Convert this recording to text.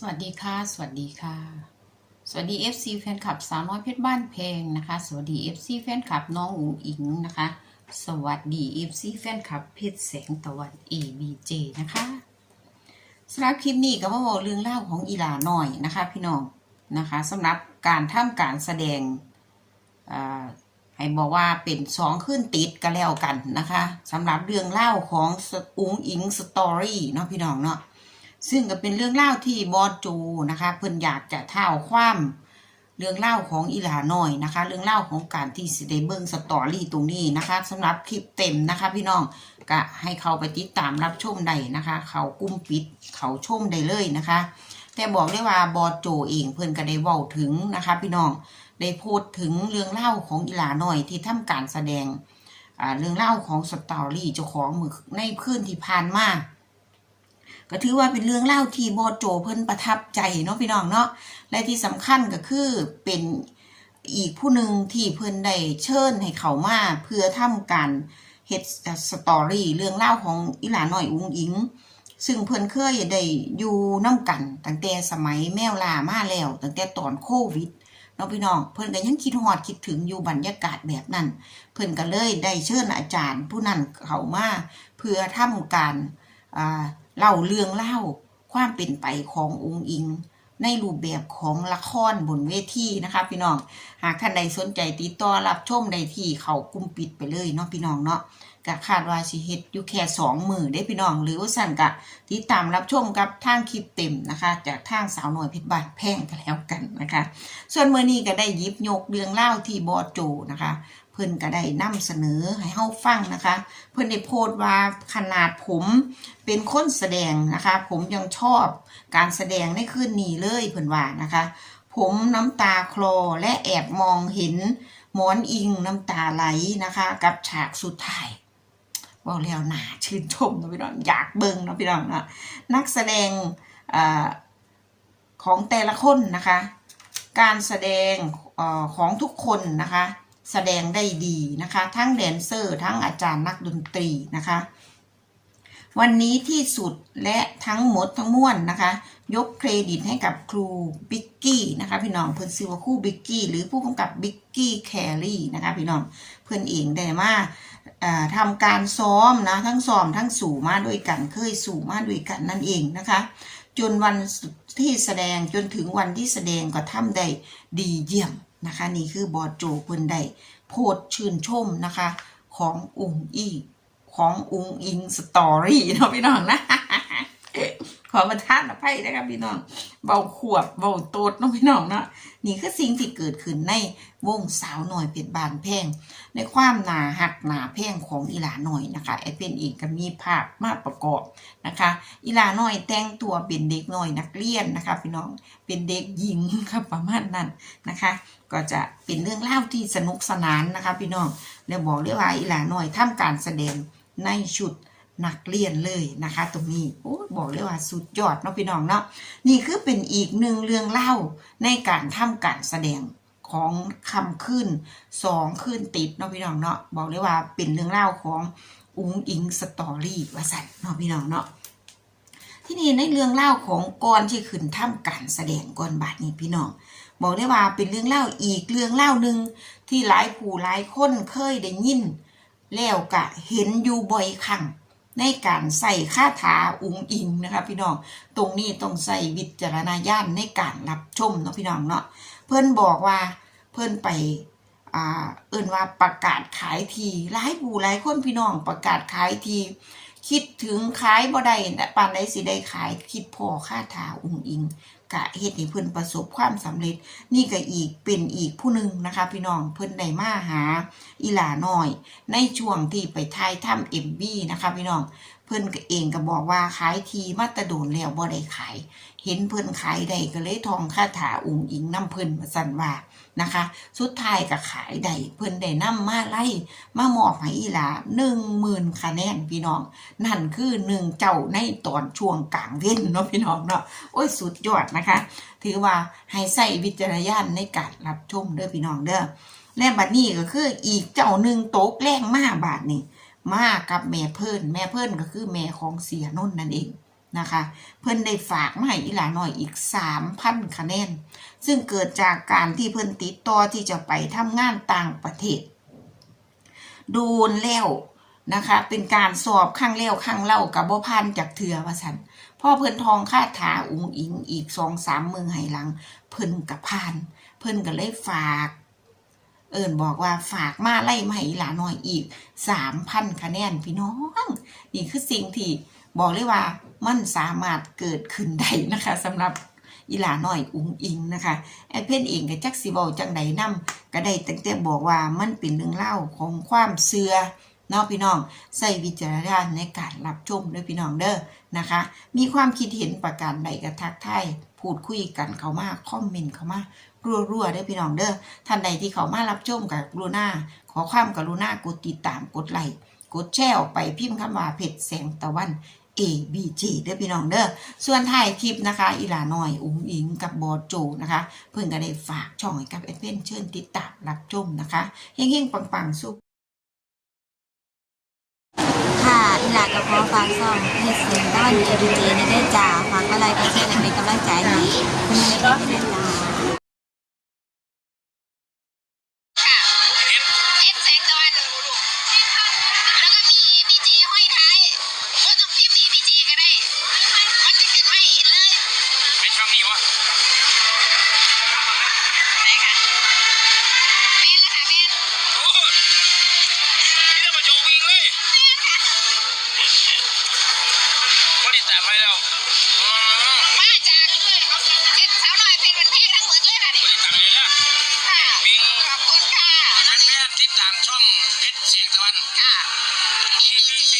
สวัสดีค่ะ สวัสดีค่ะ สวัสดี FC แฟนคลับสาวน้อยเพชรบ้านเพลงนะคะ สวัสดี FC แฟนคลับน้องอุ๋งอิงนะคะ สวัสดี FC แฟนคลับเพชรแสงตะวัน ABJ นะคะสำหรับคลิปนี้ก็มาบอกเรื่องเล่าของอีหลาหน่อยนะคะพี่น้องนะคะสำหรับการทำการแสดงให้บอกว่าเป็นสองขึ้นติดกันแล้วกันนะคะสำหรับเรื่องเล่าของอุ๋งอิงสตอรี่เนาะพี่น้องเนาะ ซึ่งก็เป็นเรื่องเล่าที่บอสจูนะคะเพิ่นอยากจะเท่าความเรื่องเล่าของอีหลาหน่อยนะคะ เรื่องเล่าของการที่สิได้เบิงสตอรี่ตรงนี้นะคะสำหรับคลิปเต็มนะคะ พี่น้องก็ให้เขาไปติดตามรับชมได้นะคะ เขากุ้มปิดเขาชมได้เลยนะคะ แต่บอกได้ว่าบอสโจเองเพิ่นก็ได้เว้าถึงนะคะ พี่น้องได้พูดถึงเรื่องเล่าของอีหลาหน่อยที่ทำการแสดงเรื่องเล่าของสตอรี่เจ้าของมือในคืนที่ผ่านมา ก็ถือว่าเป็นเรื่องเล่าที่บอโจเพิ่นประทับใจเนาะพี่น้องเนาะและที่สำคัญก็คือเป็นอีกผู้หนึ่งที่เพิ่นได้เชิญให้เขามาเพื่อทำการเฮ็ดสตอรี่เรื่องเล่าของอีหลาหน่อยอุ้งอิง ซึ่งเพิ่นเคยได้อยู่น้ำกันตั้งแต่สมัยแมวลามาแล้วตั้งแต่ตอนโควิดเนาะพี่น้องเพิ่นก็ยังคิดฮอดคิดถึงอยู่บรรยากาศแบบนั้น เพิ่นก็เลยได้เชิญอาจารย์ผู้นั้นเขามาเพื่อทำการอ่า เล่าเรื่องเล่าความเป็นไปขององค์อิง ในรูปแบบของละครบนเวทีนะคะพี่น้อง หากท่านใดสนใจติดต่อรับชมได้ที่เขากุมปิดไปเลยเนาะพี่น้องเนาะก็คาดว่าสิเฮ็ดอยู่แค่สองมือได้พี่น้อง หรือว่าสั่นกะติดตามรับชมกับทางคลิปเต็มนะคะ จากทางสาวหน่อยเพชรบาทแพงกันแล้วกันนะคะ ส่วนเมื่อนี้ก็ได้ยิบยกเรื่องเล่าที่บอโจนะคะ พิ่นก็ได้นำเสนอให้เฮาฟังนะคะ เพิ่นได้โพสต์ว่าขนาดผมเป็นคนแสดงนะคะ ผมยังชอบการแสดงในคืนนี้เลยเพิ่นว่านะคะ ผมน้ำตาคลอและแอบมองเห็นหมอนอิงน้ำตาไหลนะคะ กับฉากสุดท้ายบอกแล้วหนาชื่นชมนะพี่น้องอยากเบิ่งนะพี่น้องนะนักแสดงอของแต่ละคนนะคะ การแสดงอของทุกคนนะคะ แสดงได้ดีนะคะ ทั้งแดนเซอร์ทั้งอาจารย์นักดนตรีนะคะ วันนี้ที่สุดและทั้งหมดทั้งมวลนะคะ ยกเครดิตให้กับครูบิ๊กกี้นะคะพี่น้องเพื่อนซื้อว่าครูบิ๊กกี้หรือผู้กำกับบิ๊กกี้แคลรี่นะคะพี่น้องเพื่อนเองได้มาอ่าทำการซ้อมนะทั้งซ้อมทั้งสู่มาด้วยกันเคยสู่มาด้วยกันนั่นเองนะคะ จนวันที่แสดงจนถึงวันที่แสดงก็ทำได้ดีเยี่ยม นะคะ นี่คือบอดโจเพิ่นได้โพดชื่นชมนะคะ ของอุงอีของอุงอิงสตอรี่เนาะพี่น้องนะขอมาทานอภัยนะครับพี่น้อง เบาขวบเบาโตดเนาะพี่น้องเนาะนี่คือสิ่งที่เกิดขึ้นในวงสาวหน่อยเป็ดบานแพงในความหนาหักหนาแพงของอีหลาหน่อยนะคะไอเป็นเองก็มีภาพมาประกอบนะคะอีหลาหน่อยแต่งตัวเป็นเด็กหน่อยนักเรียนนะคะพี่น้องเป็นเด็กหญิงครับประมาณนั้นนะคะ ก็จะเป็นเรื่องเล่าที่สนุกสนานนะคะพี่น้องแล้วบอกเลยว่าอีหลาหน่อยทำการแสดงในชุด นักเรียนเลยนะคะ ตรงนี้โอ้บอกเลยว่าสุดยอดเนาะพี่น้องเนาะนี่คือเป็นอีกหนึ่งเรื่องเล่าในการทำการแสดงของคำขึ้นสองขึ้นติดเนาะพี่น้องเนาะบอกเลยว่าเป็นเรื่องเล่าของอุ้งอิงสตอรี่ว่าสันเนาะพี่น้องเนาะที่นี่ในเรื่องเล่าของก่อนที่ขึ้นทำการแสดงก่อนบาดนี้พี่น้องบอกได้ว่าเป็นเรื่องเล่าอีกเรื่องเล่าหนึ่งที่หลายผู้หลายคนเคยได้ยินแล้วกะเห็นอยู่บ่อยครั้ง ในการใส่คาถาอุงอิงนะคะพี่น้อง ตรงนี้ต้องใส่วิจารณญาณในการรับชมเนาะพี่น้องเนาะ เพื่อนบอกว่าเพื่อนไปอ่าเอิ่นว่าประกาศขายทีหลายผู้หลายคนพี่น้องประกาศขายที คิดถึงขายบ่ได้แต่ปานใดสิได้ขายคิดพอค่าถาอุงอิง กะเฮ็ดให้เพิ่นประสบความสำเร็จ นี่ก็อีกเป็นอีกผู้หนึ่งนะคะ พี่น้องเพิ่นได้มาหาอีหลาน้อย ในช่วงที่ไปทายถ้ำเอ็มบีนะคะ พี่น้องเพิ่นก็เองก็บอกว่าขายทีมาตะโดนแล้วบ่ได้ขาย เห็นเพิ่นขายได้ก็เลยทองค่าถาอุงอิงน้ำเพิ่นมาสั่นว่านะคะ สุดท้ายก็ขายได้เพิ่นได้นำมาไล่มามอบให้อีหลา10,000คะแนนพี่น้อง นั่นคือหนึ่งเจ้าในตอนช่วงกลางเว้นเนาะพี่น้องเนาะโอ้ยสุดยอดนะคะ ถือว่าให้ใส่วิจารณญาณในการรับชมเด้อพี่น้องเด้อและบัดนี้ก็คืออีกเจ้าหนึ่งโต๊กแรงมาบาทนี่มากับแม่เพิ่นแม่เพิ่นก็คือแม่ของเสียนนท์นั่นเอง นะคะ เพิ่นได้ฝากมาให้อีหลาน้อยอีก 3,000 คะแนน ซึ่งเกิดจากการที่เพิ่นติดต่อที่จะไปทำงานต่างประเทศ โดนแล้วนะคะ เป็นการสอบข้างเลี้ยวข้างเล่ากับบ่พันจากเถือว่าสันพ่อเพิ่นทองคาถาอุงอิงอีกสองสามมือให้หลัง เพิ่นกับพาน เพิ่นก็เลยฝาก เอิญบอกว่าฝากมาไล่มาให้หลาน้อยอีกสามพันคะแนนพี่น้อง นี่คือสิ่งที่ บอกเลยว่ามันสามารถเกิดขึ้นได้นะคะสำหรับอีหลาหน้อยอุงอิงนะคะแอดเพนเองก็จักสิเว้าจังใดนํก็ได้ตั้งแต่บอกว่ามันเป็นเรื่องเล่าของความเชื่อเนาะพี่น้องใส่วิจารณญาณในการรับชมด้วยพี่น้องเด้อนะคะ มีความคิดเห็นประการใดก็ทักทายพูดคุยกันเขามาคอมเมนต์เขามารัวๆได้พี่น้องเด้อท่านใดที่เขามารับชมกับกรุณาขอความกรุณากดติดตามกดไลค์ กดแชร์ออกไปพิมพ์คำว่าเพจแสงตะวัน A B G เด้อพี่น้องเด้อส่วนถ่ายคลิปนะคะ อีหลาหน่อยอุ้งอิงกับบอโจนะคะ เพิ่งก็ได้ฝากช่องให้กับเอดเวนเชิญติดตามรับชมนะคะเฮงๆปังๆสุขค่ะอีหลากับพ่อฝากซ่องให้เสียงด้านเอดีเจในได้จ่าฝากอะไรก็แช่ในกำลังใจให้คุณแม่ก็ได้จ่า องเพชรเสียงตะวัน ค่ะ ABC